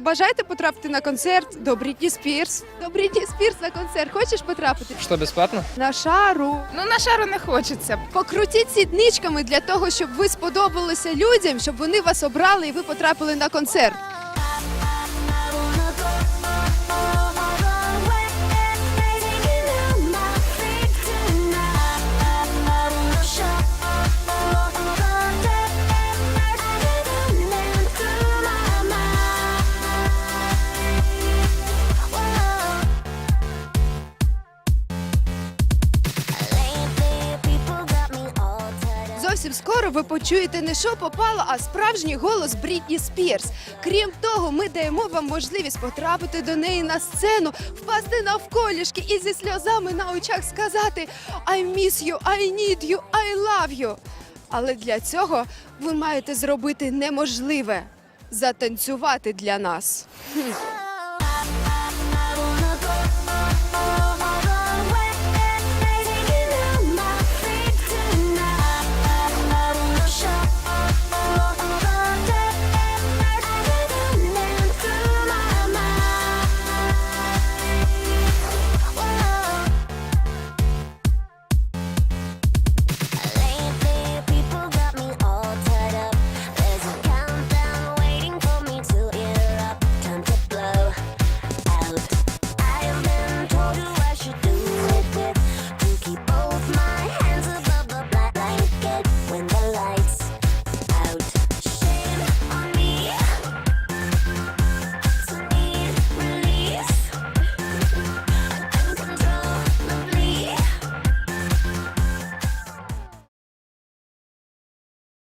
ви бажаєте потрапити на концерт до Брітні Спірс? До Брітні Спірс на концерт. Хочеш потрапити? Що, безплатно? На шару. Ну, на шару не хочеться. Покрутіть сідничками для того, щоб ви сподобалися людям, щоб вони вас обрали і ви потрапили на концерт. Зовсім скоро ви почуєте не що попало, а справжній голос Брітні Спірс. Крім того, ми даємо вам можливість потрапити до неї на сцену, впасти навколішки і зі сльозами на очах сказати I miss you, I need you, I love you. Але для цього ви маєте зробити неможливе затанцювати для нас.